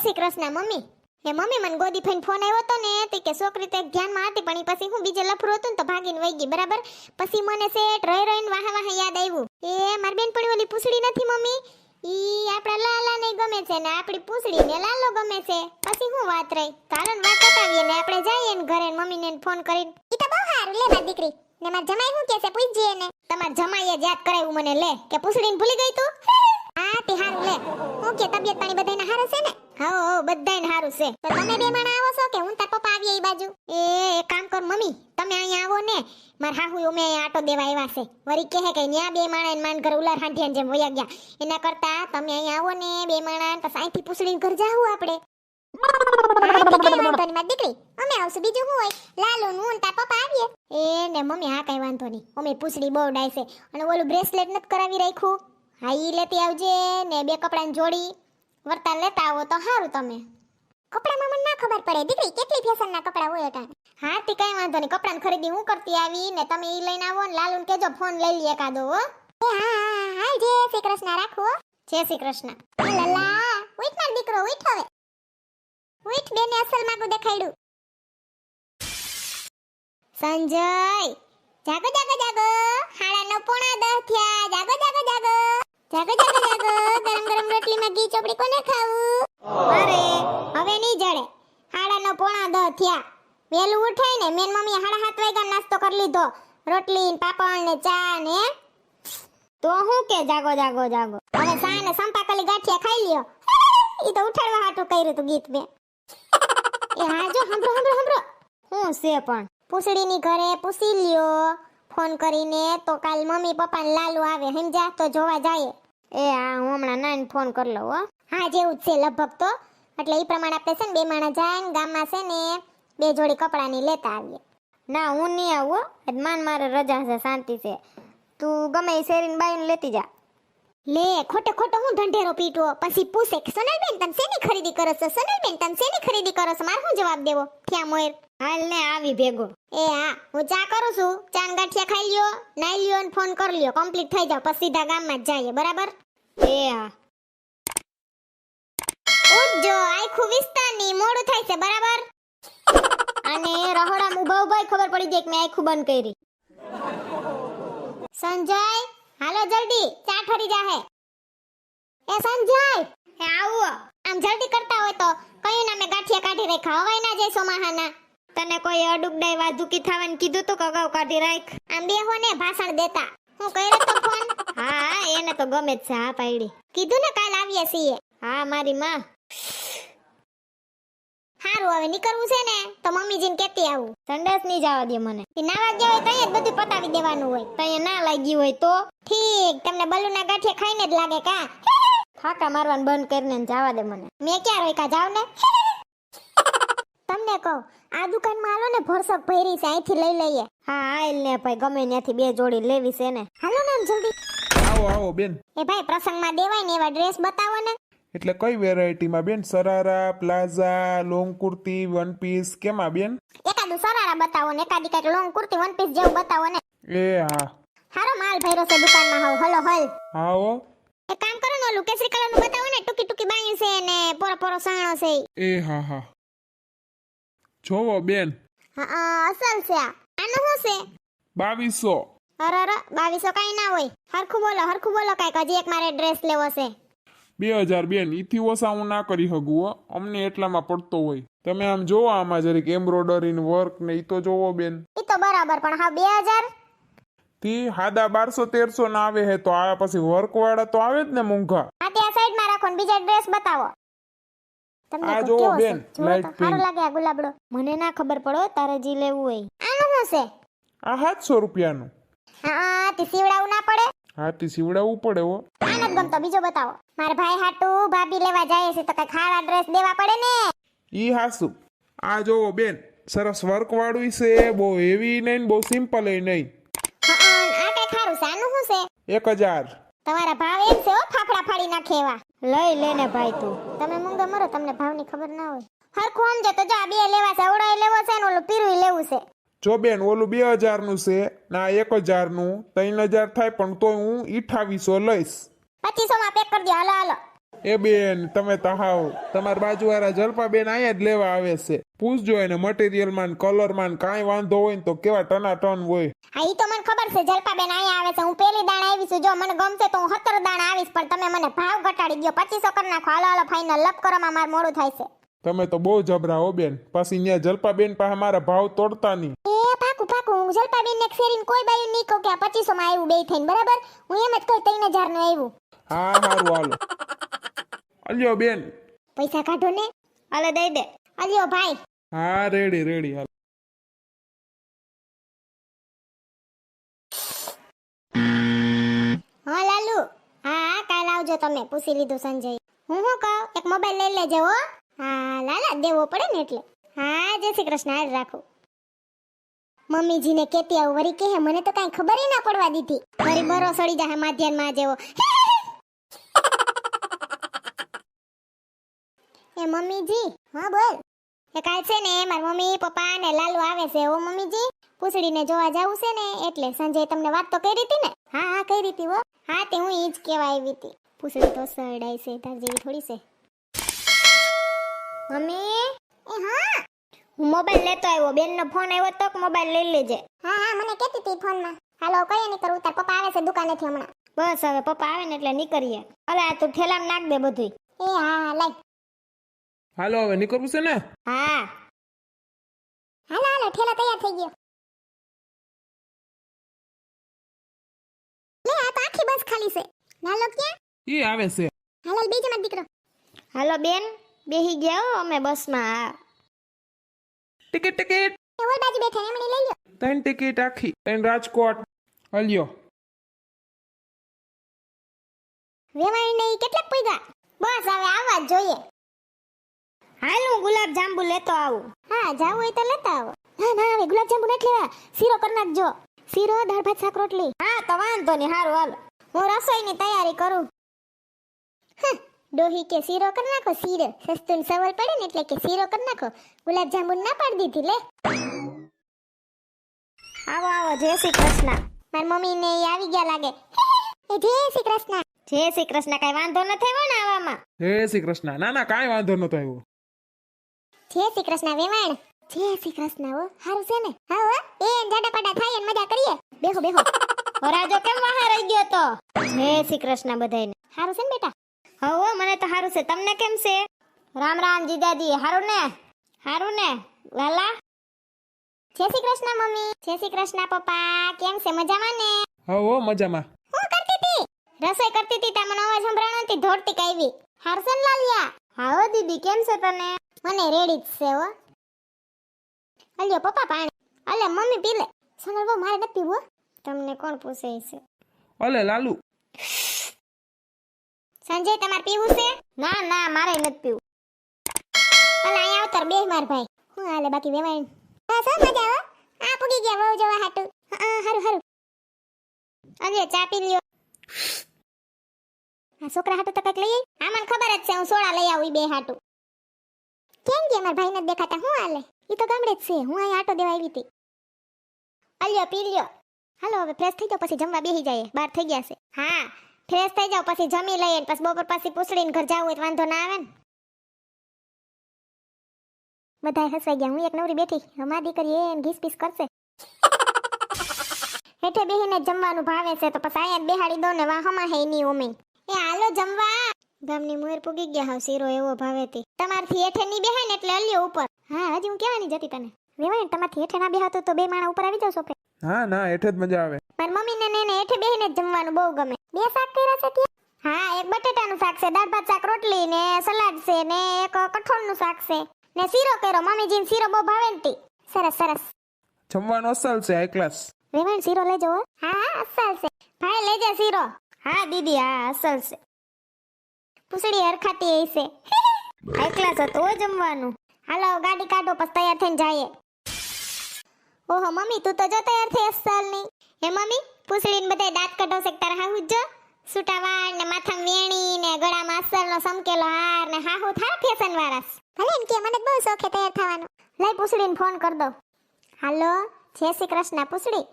Shri Krishna mummy. એ mummy મને ગોદી ફઈને ફોન આવ્યો હતો ને તે કે છોકરી તો એક ધ્યાનમાં હતી પણ પછી હું બીજે લફરું હતું ને તો ભાગીને વહી ગઈ બરાબર? પછી મને સેટ રહી રહીને વાહ વાહ યાદ આવ્યું. એ માર બેન પણ ઓલી પૂછડી નથી મમ્મી. ઈ આપણા લાલા ને ગમે છે ને આપણી પૂછડી ને લાલો ગમે છે. પછી હું વાત રહી. કારણ વાત પતાવીએ ને આપણે જઈએ ને ઘરે મમ્મી ને ફોન કરીને. ઈ તો બહુ સારું. લે મારી દીકરી. ને માર જમાઈ હું કે છે? પૂછજે ને તમાર જમાઈએ યાદ કરાવ્યું મને લે. કે પૂછડીને ભૂલી ગઈ તું? હા તે હારું લે. હું કે તબિયત પાણી બધાને હારે છે ને? હા બધાયને હારું છે. તો તમે બે માણા આવો છો કે હું તાર પપ્પા આવીએ એ બાજુ? એ, એક કામ કર મમ્મી, તમે અહીંયા આવો ને. માર હાહુ અહીંયા આટો દેવા આવ્યા છે. વરી કહે કે ન્યા બે માણા ને માન ઘર ઉલાર હાંઠિયા જેમ વયા ગયા. એના કરતા તમે અહીંયા આવો ને, બે માણા પછી અહીંથી પૂછડીને ઘર જાવું આપણે. દીકરી અમે આવશું. બીજું શું હોય? લાલુ ને તાર પપ્પા આવીએ. એ, ને મમ્મી, હા, કઈ વાંધો નહીં. અમે પૂછડી બહુ ડાય અને ઓલું બ્રેસલેટ નથી કરાવી રાખ્યું? હા, ઈ લેતી આવજે ને બે કપડાની જોડી. વર્તા લેતા આવો તો સારું તમે. કપડામાં મને ના ખબર પડે. દીકરી કેટલી ફેશનના કપડા હોય અટાણે હા તે કઈ વાંધો નહીં. કપડાની ખરીદી હું કરતી આવી ને તમે ઈ લઈને આવો ને લાલુને કેજો ફોન લઈ લઈએ કાદો હો. એ હા હા હા જય શ્રી કૃષ્ણ. રાખો જય શ્રી કૃષ્ણ. લલા ઉઠ માર દીકરો ઉઠ હવે. ઉઠ બેને અસલ માગું દેખાડ્યું સંજય. જાગો જાગો જાગો. હાડા નો પોણા દસ થયા. જાગો જાગો જાગો. જાગો જાગો જાગો. ગરમ ગરમ રોટલીમાં ઘી ચોપડી કોને ખાવું? અરે, હવે નહીં જડે. હાડા નો પોણા દ થયા. વેલું ઉઠાય ને, મેન મમ્મી હાડા હાથ વાગ્યા નાસ્તો કરી લીધો. રોટલી પાપડ ને ચા ને તો હું કે જાગો જાગો જાગો. હવે સા ને સંપાકલી ગાંઠિયા ખાઈ લ્યો. ઈ તો ઉઠાડવા હાટું કર્યું તું ગીત મેં એ હા જો હંભરો હંભરો હું છે પણ? પૂછડીની ઘરે પૂછી લ્યો. ફોન કરીને તો કાલ મમ્મી પપ્પા ને લાલુ આવે, સમજ્યા? તો જોવા જાય. એ હા હું હમણાં નાઈને ફોન કરી લઉં, હો. હા, જેવું જ છે લગભગ તો. એટલે એ પ્રમાણે આપણે છે ને બે માણા જાય ને ગામમાં છે ને બે જોડી કપડાની લેતા આવીએ. ના, હું નહીં આવું, હો. માન મારે રજા છે, શાંતિ છે. તું ગમે એ શેરીને બાઈને લેતી જા. લે, ખોટો ખોટો હું ઢંઢેરો પીટવો? પછી પૂછે સોનલબેન તમે શેની ખરીદી કરો છો? સોનલબેન તમે શેની ખરીદી કરો છો? મારે શું જવાબ દેવો? થયા મોર હાલ ને આવી ભેગો. એ હા, હું ચા કરું છું. ચા ને ગાંઠિયા ખાઈ લ્યો, નાઈ લ્યો ને ફોન કરી લ્યો. કમ્પ્લીટ થઈ જાવ. પછી સીધા ગામમાં જ જઈએ. બરાબર? એ હા. ઉઠજો આખું વિસ્તારની મોડું થાય છે. બરાબર? અને રહોડામાં ઊભા ભાઈ ખબર પડી ગઈ કે મેં આખું બંધ કરી. સંજય? હાલો જલ્દી. ચા ઠરી જાહે. એ સંજય? હે, આવો. આમ જલ્દી કરતા હોય તો કયું નામે ગાંઠિયા કાઢી રાખ્યા? હવાય ના જાય સોમાહાના તને કોઈ અડુકડાઈ વાધુકી થવાનું કીધું તો કગાવ કાઢી રાખ. આમ બેહો ને ભાષણ દેતા. હું કર્યો તો ફોન? હા એને તો ગમે જ છે હા પાયડી. કીધું ને કાલ આવીએ છીએ. હા મારી માં. હારું હવે નીકળવું છે ને તો મમ્મીજીને કેતી આવું. સંડાસ નહીં જવા દે મને. એ નાવા વાગ્યા હોય તઈ જ બધું પતાવી દેવાનું હોય. તઈ ના લાગી હોય તો? ઠીક તમને બલુના ગાંઠે ખાઈને જ લાગે કા? ફાકા મારવાનું બંધ કરીને ને જવા દે મને. મેં ક્યાં રોકા જાવ ને. તમને કહું આ દુકાનમાં હાલો ને ભરસક ભરી છે અહીંથી લઈ લઈએ. હા આયલ ને ભાઈ ગમે ત્યાંથી બે જોડી લેવી છે ને. હાલો ને આમ જલ્દી. આવો આવો બેન. એ ભાઈ પ્રસંગમાં દેવાય ને એવા ડ્રેસ બતાવો ને. એટલે કઈ વેરાયટીમાં બેન? Sharara palazzo long kurti one piece કેમાં બેન? એકાદું સરારા બતાવો ને એકાદી કંઈક લોંગ કુર્તી વન પીસ જેવું બતાવો ને. એ હા. હારો માલ ભર્યો છે દુકાનમાં હાવ. હલો હલ. હા હો એક કામ કરો ને ઓલું કેસરી કલરનું બતાવો ને ટૂંકી ટૂંકી બાયું છે ને પોરો પોરો સાણો છે એ હા હા. જોવો બેન. અસલ છે આનું શું છે? બાવીસો. અરે અરે બાવીસો કાંઈ ના હોય. હરખું બોલો હરખું બોલો કાંઈક. હજી એક મારે ડ્રેસ લેવો છે. બે હજાર બેન ઈથી ઓછા હું ના કરી શકું હો. અમને એટલામાં પડતો હોય. તમે આમ જોવો આમાં જરીક એમ્બ્રોડરી વર્ક ને ઈ તો જોવો બેન. એ તો બરાબર પણ હા બે હજાર? તી હાદા બારસો તેરસો ના આવે હે તો આ પછી વર્ક વાળા તો આવે જ ને મૂંઘા. હા ત્યાં સાઈડ સાઈડમાં રાખો ને બીજા ડ્રેસ બતાવો. તમને આ તો છે? બેન, લાઈટ પિંક તો. લાગે આ ગુલાબડો. મને ના ખબર પડો તારે જે લેવું હોય. આનું શું છે? આ સાતસો રૂપિયાનું. હા તે સીવડાવું ના પડે? હાથી સીવડાવવું પડે હો. આ નથી ગમતો. બીજો બતાવો. મારા ભાઈ હાટુ ભાભી લેવા જાય છે તો કઈ ખાડા ડ્રેસ દેવા પડે ને? ઈ હાસુ. આ જોવો બેન સરસ વર્ક વાળું છે બહુ હેવી નહીં ને બહુ સિમ્પલ નહીં. હા આ કઈ ખારું છે? આનું શું છે? એક હજાર. તમારા ભાવ એમ છે હો ફાફડા ફાડી નાખે એવા. લઈ લેને ભાઈ તું. તમે મૂંગા મરો તમને ભાવની ખબર ના હોય. હરખું સમજો તો જો આ બે લેવા છે ઓળો લેવો છે ને ઓલું પીરું લેવું છે. જો બેન ઓલું બે હજારનું છે ના એક હજારનું ત્રણ હજાર થાય પણ તો હું ઈઠાવીસો લઈશ. પચીસો માં પેક કરી દો હાલો હાલો. એ બેન તમે તો હાવ તમારા બાજુવાળા જલપાબેન અહીંયા જ લેવા આવે છે. પૂછજો એને મટીરિયલમાં કલરમાં કાંઈ વાંધો હોય ને તો કેવા ટના ટન હોય. હા ઈ તો મને ખબર છે જલપાબેન અહીંયા આવે છે. હું પહેલી દાણ આવી છું. જો મને ગમશે તો હું સત્તર દાણ આવીશ પણ તમે મને ભાવ ઘટાડી ગયો પચીસો કરી નાખો. હાલો હાલો ફાઈનલ લપ કરવામાં મારું મોડું થાય છે. તમે તો બહુ જબરા હો બેન. પછી અહીંયા જલપાબેન પાસે મારા ભાવ તોડતા નહીં. હું જલપાબેન ને ફેરીને કોઈ બાયું નહીં કહું કે આ પચીસો માં આવ્યું બે થઈને બરાબર? હું એમ જ કહું ત્રણ હજારનું આવ્યું હા હારું હાલો. અલ્યો બેન. પૈસા કાઢો ને. હાલે દઈ દે. અલ્યો ભાઈ. હા રેડી રેડી હાલ. હા લાલુ. હા કાલ આવજો તમે. પૂછી લીધું સંજય. હું શું કહું? એક મોબાઈલ લઈ લેજે હો. હા લાલા દેવો પડે ને એટલે. હા જય શ્રી કૃષ્ણ. હાલ રાખું. મમ્મીજીને કેતી આવું. વરી કે મને તો કાંઈ ખબર ના પડવા દીધી. વરી બરો સડી જાય માધ્યાનમાં જેવો એ મમ્મીજી, હા બોલ. એ કાલ છે ને માર મમ્મી, પપ્પા ને લાલુ આવે છે. ઓ મમ્મીજી, પૂછડીને જોવા જાવું છે ને, એટલે સંજય તમને વાત તો કરી હતી ને? હા હા, કરી હતી હો. હા, તે હું ઈ જ આવી હતી. પૂછડી તો સરડાઈ છે, તાર જેવી થોડી છે. મમ્મી? એ હા. હું મોબાઈલ લેતો આવ્યો. બેનનો ફોન આવ્યો તો મોબાઈલ લઈ લેજે. હા હા, મને કહેતી હતી ફોનમાં. હાલો કઈ નહીં કરું તાર પપ્પા આવે છે દુકાનેથી હમણાં. બસ હવે પપ્પા આવે ને એટલે નીકળીએ. અલે, આ તું ઠેલામાં નાખ દે બધું એ હા હા હાલો હવે નીકળવું છે ને? હા. હાલો હાલો ઠેલો તૈયાર થઈ ગયો. લે આ તો આખી બસ ખાલી છે. લાલો ક્યાં? એ આવે છે. હાલો બીજો મારો દીકરો. હાલો બેન બેહી ગયા હો અમે બસમાં ટિકિટ ટિકિટ. ઓલ બાજુ બેઠા એમણે લઈ લ્યો. ત્રણ ટિકિટ આખી. ત્રણ રાજકોટ. હલ્યો વેવાઈ નહીં કેટલાક પૈગા બસ હવે આવવા જ જોઈએ. હાલ હું ગુલાબ જાંબુ લેતો આવું. હા જાવું હોય તો લેતા આવો. ના ના હવે ગુલાબ જાંબુ નથી લેવા. શીરો કરી નાખજો. શીરો દાળ ભાત શાક રોટલી. હા તો વાંધો નહીં હારું હાલ. હું રસોઈની તૈયારી કરું. ડોહી કે શીરો કરી નાખો શીરો. સસ્તું સવલ પડે ને એટલે કે શીરો કરી નાખો. ગુલાબ જાંબુ ના પાડી દીધી લે. આવો આવો જય શ્રી કૃષ્ણ. મારી મમ્મી ને આવી ગયા લાગે. એ જય શ્રી કૃષ્ણ. જય શ્રી કૃષ્ણ કઈ વાંધો ન થયો ને આવામાં? જય શ્રી કૃષ્ણ. ના ના કાંઈ વાંધો નતો આવ્યો જય શ્રી કૃષ્ણ વેવાણ જય શ્રી કૃષ્ણ હો. હારું છે ને? હા હો. એ જાડા પાડા થાય ને મજા કરીએ. બેહો બેહો. વરાજો કેમ વાહા રહી ગયો તો? જય શ્રી કૃષ્ણ બધાયને. હારું છે ને બેટા? હો મને તો હારું છે. તમને કેમ છે? રામ રામ જીજાજી. હારું ને? હારું ને? લાલા? જય શ્રી કૃષ્ણ મમ્મી. જય શ્રી કૃષ્ણ પપ્પા. કેમ છે? મજામાં ને? હા હો મજામાં. હું કરતી હતી રસોઈ કરતી હતી તમને અવાજ સંભળાણો હતી ધોડતી કાવી હારસન લાલિયા? હા દીદી કેમ છે તને મને રેડી જ છે હો. અલ્યો પપ્પા પાણી. અલે મમ્મી પી લે સોનલ બહુ મારે નથી પીવું તમને કોણ પૂછે છે? અલે લાલુ. સંજય તમારે પીવું છે? ના ના મારે નથી પીવું. અલે અહીંયા આવતર બે માર ભાઈ. હું હાલે બાકી વેવાય હા સર મજા હો. આ પૂગી ગયા બહુ જોવા હાટુ. હા હારું હારું. અલ્યો ચા પી લ્યો. આ છોકરા હાટુ તો કંઈક લઈ હા મને ખબર જ છે, હું સોડા લઈ આવું બે હાટુ. કેમ કે મારા ભાઈને જ દેખાતા, હું હાલે? ઈ તો ગામડે જ છે, હું અહીં આટો દેવા આવી હતી. અલ્યો પી લ્યો હાલો, હવે ફ્રેશ થઈ જાઓ, પછી જમવા બેસી જાય બાર થઈ ગયા છે. હા ફ્રેશ થઈ જાઓ, પછી જમી લઈએ પછી બપોર પછી પૂછડીને ઘર જાવ હોય વાંધો ના આવે ને. બધા હસાઈ ગયા, હું એક નવરી બેઠી. અમારી દીકરી એ ઘીસ પીસ કરશે. હેઠે બેહીને જમવાનું ભાવે છે, તો પછી અહીંયા બેહાડી દો ને વાહમાં હે ની ઓમે એ હાલો જમવા. ગામની મુહેર પૂગી ગયા હાવ શીરો એવો ભાવે તી. તમારથી હેઠે ની બેહે ને એટલે અલ્યો ઉપર. હા હજી હું કહેવાની જતી તને. વેવાય તમારથી હેઠે ના બેહાતો તો બે માણા ઉપર આવી જાવ સોફે હા ના હેઠે જ મજા આવે. મારી મમ્મીને ને એને હેઠે બેહીને જ જમવાનું બહુ ગમે. બે શાક કર્યા છે ત્યાં? હા એક બટેટાનું શાક છે દાળ ભાત શાક રોટલી ને સલાડ છે ને એક કઠોળનું શાક છે. ને શીરો કર્યો મમ્મીજીને શીરો બહુ ભાવે ને સરસ સરસ. જમવાનું અસલ છે હાઈ ક્લાસ વેવાય શીરો લેજો હા હા અસલ છે. ભાઈ લેજે શીરો. હા દીદી હા અસલ છે. પૂછડી હરખાતી એ છે. હાઈ ક્લાસ હતો જમવાનું. હાલો ગાડી કાઢો પછી તૈયાર થઈને જઈએ. ઓહો મમ્મી તું તો જો તૈયાર થઈ અસલની હે મમ્મી પૂછડીને બધા દાંત કાઢો છે તારા હાહુ જ સૂટા વાળ ને માથામાં વેણી ને ગળામાં અસલનો સમકેલો હાર ને હાહુ થા ફેશન વાળા. ભલે એમ કે મને બહુ શોખ તૈયાર થવાનો. લઈ પૂછડીને ફોન કર દો હાલો જય શ્રી કૃષ્ણ પૂછડી.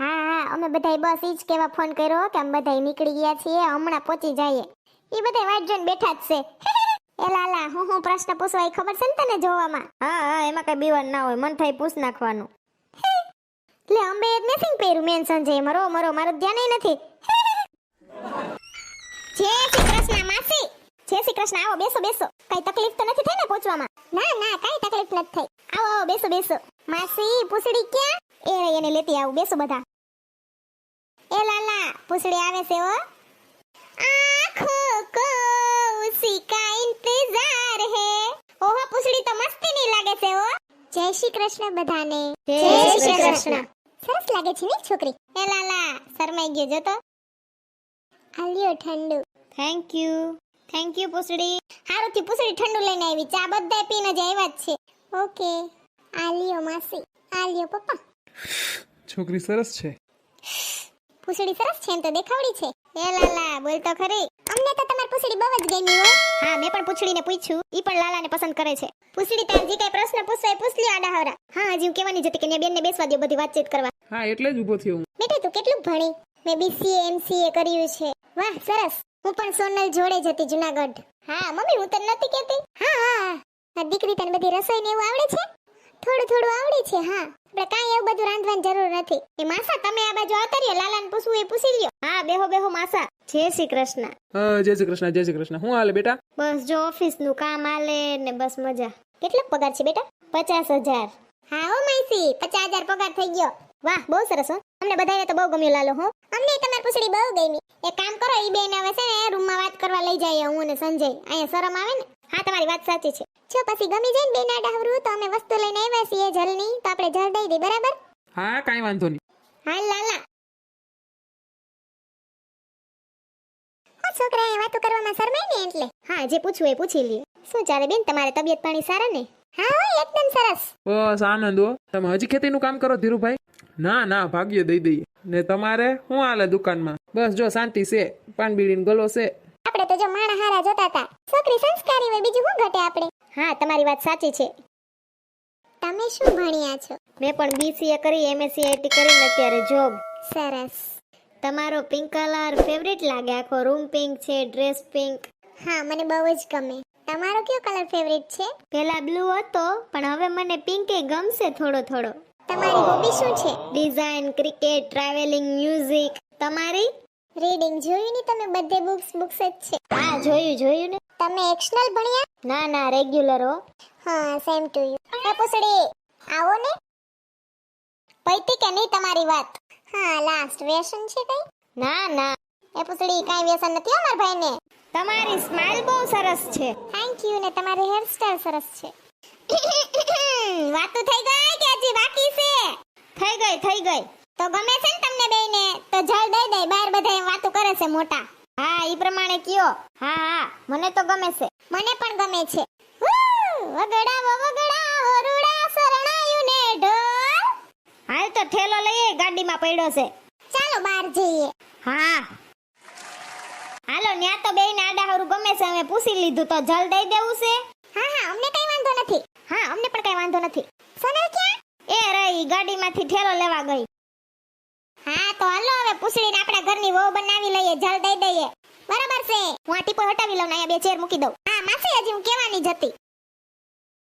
હા હા અમે બધાય બસ ઈ જ કેવા ફોન કર્યો કે અમે બધાય નીકળી ગયા છીએ હમણાં પહોંચી જઈએ. એ બધા વાટ જોઈને બેઠા જ છે. એ લાલા હું હું પ્રશ્ન પૂછવા એ ખબર છે ને તને જોવામાં? હા હા એમાં કઈ બીવાન ના હોય મન થાય પૂછ નાખવાનું. એટલે અંબે જ નથી પહેર્યું મેન સંજય મરો મરો મારું ધ્યાન નથી. જય શ્રી કૃષ્ણ માસી. જય શ્રી કૃષ્ણ આવો બેસો બેસો. કઈ તકલીફ તો નથી થઈ ને પહોંચવામાં? ના ના કઈ તકલીફ નથી થઈ. આવો આવો બેસો બેસો. માસી પૂછડી ક્યાં? એ એને લેતી આવું બેસો બધા. પૂછડી આવે છે હો. આંખો કો ઉસી કા ઇંતજાર હે. ઓહો પૂછડી તો મસ્તીની લાગે છે હો. જય શ્રી કૃષ્ણ બધાને. જય શ્રી કૃષ્ણ. સરસ લાગે છે ને છોકરી? એ લાલા શરમાઈ ગયો જો તો. આલ્યો ઠંડુ. થેન્ક યુ થેન્ક યુ પૂછડી. હારુથી પૂછડી ઠંડુ લઈને આવી. ચા બધા પીને જ આવ્યા જ છે. ઓકે. આલ્યો માસી. આલ્યો પપ્પા. છોકરી સરસ છે. પૂછડી સરસ છે એમ તો દેખાવડી છે. એ લાલા બોલ તો ખરી. અમને તો તમારી પૂછડી બહુ જ ગમી હો. હા મેં પણ પૂછડીને પૂછ્યું. ઈ પણ લાલાને પસંદ કરે છે. પૂછડી તાર જે કઈ પ્રશ્ન પૂછવા એ પૂછ લ્યો આડા હવરા હા હજી હું કહેવાની જતી કે ને બેનને બેસવા દો બધી વાતચીત કરવા. હા એટલે જ ઊભો થયો હું. બેટા તું કેટલું ભણી? મેં બીસીએ એમસીએ કર્યું છે. વાહ સરસ. હું પણ સોનલ જોડે જતી જુનાગઢ. હા મમ્મી હું તને નથી કહેતી? હા હા દીકરી તને બધી રસોઈ ને એવું આવડે છે? થોડું થોડું આવડે છે હા. આપણે કાંઈ એવું બધું રાંધવાની જરૂર નથી. એ માસા તમે આ બાજુ આવતા લાલાને પૂછવું એ પૂછી લ્યો. હા બેહો બેહો માસા. જય શ્રી કૃષ્ણ. હા જય શ્રી કૃષ્ણ જય શ્રી કૃષ્ણ. હું હાલે બેટા? બસ જો ઓફિસનું કામ હાલે ને બસ મજા. કેટલો પગાર છે બેટા? પચાસ હજાર. હા હો માઈસી પચાસ હજાર પગાર થઈ ગયો. વાહ બહુ સરસ હો. અમને બધાને તો બહુ ગમ્યું લાલો હો. અમને તમારી પૂછડી બહુ ગમી. એક કામ કરો ઈ બેન હવે છે ને રૂમમાં વાત કરવા લઈ જઈએ હું ને સંજય. અહીંયા શરમ આવે ને? હા તમારી વાત સાચી છે. જો પછી ગમી જાય ને હવરું તો અમે વસ્તુ લઈને આવ્યા છીએ જલની તો આપણે જલ દઈ દઈ બરાબર? હા કાઈ વાંધો નહીં. હા લાલા. હા છોકરા અહીંયા વાતો કરવામાં શરમાય ને એટલે. હા જે પૂછવું એ પૂછી લ્યો શું ચાલે બેન તમારે તબિયત પાણી સારા ને? હા હોય એકદમ સરસ. બસ આનંદ હો. તમે હજી ખેતીનું કામ કરો ધીરુભાઈ? ના ના ભાગ્ય દઈ દઈએ. ને તમારે શું હાલે દુકાનમાં? બસ જો શાંતિ છે. પાન બીડીને ગલો છે. આપણે તો જો માણા હારા જોતા હતા. છોકરી સંસ્કારી હોય બીજું શું ઘટે આપણે? હા તમારી વાત સાચી છે. તમે શું ભણ્યા છો? મેં પણ બીસીએ કરી એમએસસી આઈટી કરીને અત્યારે જોબ સરસ. તમારો પિંક કલર ફેવરેટ લાગે? આખો રૂમ પિંક છે ડ્રેસ પિંક હા મને બહુ જ ગમે. તમારો કયો કલર ફેવરેટ છે? પેલા બ્લુ હતો પણ હવે મને પિંકે ગમશે થોડો થોડો. તમારી હોબી શું છે? ડિઝાઇન ક્રિકેટ ટ્રાવેલિંગ મ્યુઝિક તમારી? રીડિંગ જોયું ને તમે બધે બુક્સ બુક્સ જ છે. હા જોયું જોયું ને. તમે એક્શનલ ભણ્યા? ના ના રેગ્યુલર હો. હા સેમ ટુ યુ એ પૂછડી આવો ને. પૈતી કે નહીં તમારી વાત? હા લાસ્ટ વ્યસન છે કઈ? ના ના. એ પૂછડી કાઈ વ્યસન નથી અમાર મારા ભાઈને? તમારી સ્માઈલ બહુ સરસ છે. થેન્ક યુ ને તમારી હેરસ્ટાઈલ સરસ છે. વાતો થઈ ગઈ કે હજી બાકી છે? થઈ ગઈ થઈ ગઈ. તો ગમે છે ને તમને બેયને તો જળ દઈ દઈ બહાર બધા એમ વાતો કરે છે મોટા. હા, ઈ પ્રમાણે કયો. હા હા, મને તો ગમે છે. મને પણ ગમે છે. વગડાવો વગડાવો, રૂડા શરણાયું ને ઢોલ. હાલ તો થેલો લઈએ, ગાડીમાં પડ્યો છે. ચાલો બહાર જઈએ. હા. હાલો, ન્યા તો બેયને આડાહરું ગમે છે, અમે પૂછી લીધું તો જલ દઈ દેવું છે. હા હા, અમને કઈ વાંધો નથી. હા, અમને પણ કઈ વાંધો નથી. સોનલ ક્યાં? એ રહી ગાડીમાંથી ઠેલો લેવા ગઈ. હા, તો હાલો, હવે પૂછડીને આપણા ઘરની વહુ બનાવી લઈએ જલ દઈ દઈએ. બરાબર છે? હું આ ટીપો હટાવી લઉં અહીંયા બે ચેર મૂકી દઉં. હા, માસી હજી હું કહેવાની જ હતી.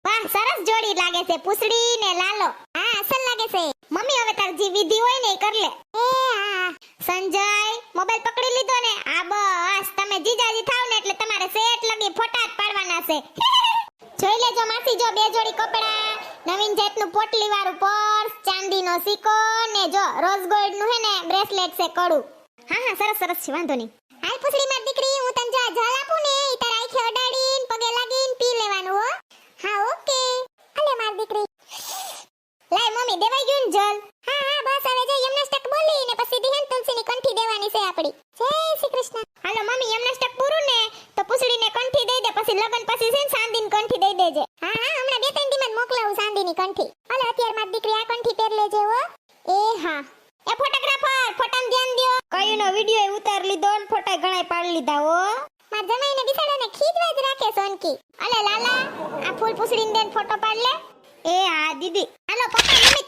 વાહ સરસ જોડી લાગે છે પૂછડી ને લાલો. હા, અસલ લાગે છે. મમ્મી, હવે તાર જે વિધિ હોય ને એ કર લે. એ હા સંજય, મોબાઈલ પકડી લીધો ને? આ બસ, તમે જીજાજી થાવ ને એટલે તમારે સેટ લગી ફોટા જ પાડવાના છે. જોઈ લેજો માસી, જો બે જોડી કપડા. નવીન જાતનું પોટલી વાળું પર્સ, ચાંદીનો સિક્કો ને જો રોઝ ગોલ્ડનું હે ને બ્રેસલેટ છે કડું. હા હા, સરસ સરસ છે, વાંધો નહીં. હાલ પૂછડી માર દીકરી, હું તને જા, જલ આપું ને. ઈ તાર આંખે અડાડીન, પગે લાગીન પી લેવાનું, હો. હા, ઓકે. અલે માર દીકરી. લાય, મમ્મી, દેવાઈ ગયું ને જલ. હા હા, બસ, હવે જો યમના સ્ટક બોલી ને પછી દિહન તુલસીની કંઠી દેવાની છે આપડી. જય શ્રી કૃષ્ણ. હાલો, મમ્મી યમનાસ્ટક પૂરું ને તો પૂછડીને કંઠી દઈ દે પછી લગન પછી છે ને સાંદીની કંઠી દઈ દેજે. હા હા હમણાં બે ત્રણ દીમાં મોકલાવું સાંદીની કંઠી. અલે અત્યારમાં દીકરી આ કંઠી પહેર લેજે હો. એ હા. એ ફોટોગ્રાફર ફોટામાં ધ્યાન દ્યો. કયુંનો વિડિયો ઉતાર લીધો ને ફોટા ઘણાય પાડી લીધા હો. માર જમાઈને બિસાડાને ખીજવા જ રાખે સોનકી. અલે લાલા આ ફૂલ પૂછડીને દેન ફોટો પાડ લે. એ હા દીદી. હાલો પપ્પા મમ્મી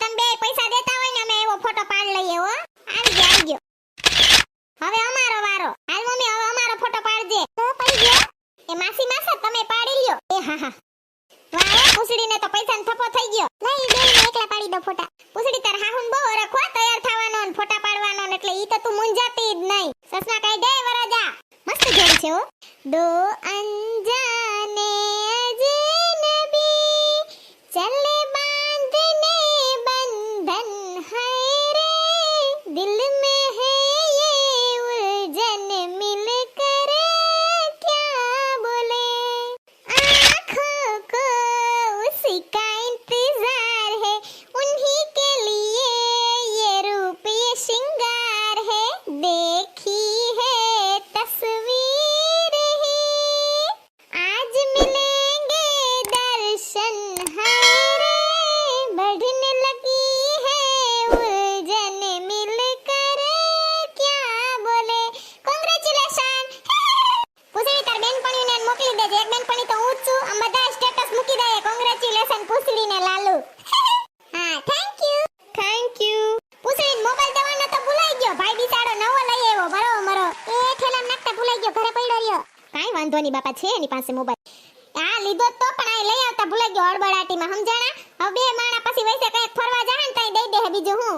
પાસે મોબાઈલ. આ લીધો તો, પણ આ લઈ આવતા ભૂલાઈ ગયો હળબડાટીમાં સમજાણા? હવે બે માણા પછી વૈસે કઈ ફરવા જાહે ને તઈ દઈ દે હે બીજું હું.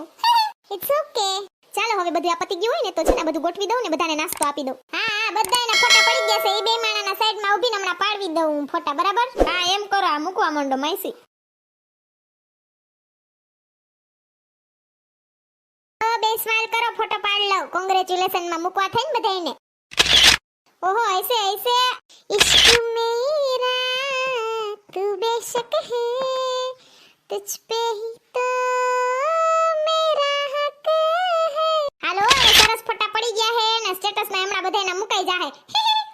ઇટ્સ ઓકે ચાલો હવે બધું આ પતી ગયું હોય ને તો છે ને બધું ગોઠવી દઉં ને બધાને નાસ્તો આપી દઉં. હા હા બધાના ફોટા પડી ગયા છે. એ બે માણાના સાઈડમાં ઊભીને હમણાં પાડવી દઉં હું ફોટા, બરાબર? હા, એમ કરો, આ મૂકવા માંડો માઈસી બે સ્માઈલ કરો, ફોટો પાડ લઉં. કોંગ્રેચ્યુલેશનમાં મૂકવા થઈને બધાને ઓહો ऐसे ऐसे इश्क मेरा तू बेशक है तुझ पे ही तो मेरा हक है હાલો હવે સરસ ફોટા પડી ગયા હે ને સ્ટેટસ માં હમણાં બધાયના મુકાઈ જાહે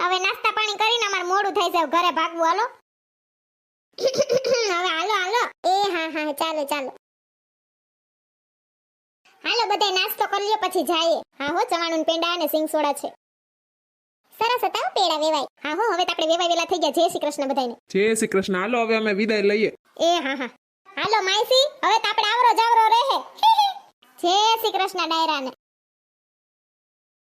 હવે નાસ્તા પાણી કરીને અમાર મોડું થઈ જાય ઘરે ભાગવું હાલો હવે હાલો હાલો એ હા હા ચાલો ચાલો હાલો બધાય નાસ્તો કરી લ્યો પછી જાઈએ હા હો ચવાણું ને પેંડા અને સિંગ સોડા છે સરસ હતા પેડા વેવાય. હા હો હવે તો આપણે વેવાય વેલા થઈ ગયા. જય શ્રી કૃષ્ણ બધાને જય શ્રી કૃષ્ણ. હાલો હવે અમે વિદાય લઈએ. એ હા હા. હાલો માઈસી. હવે તો આપણે આવરો જાવરો રહે. જય શ્રી કૃષ્ણ ડાયરાને.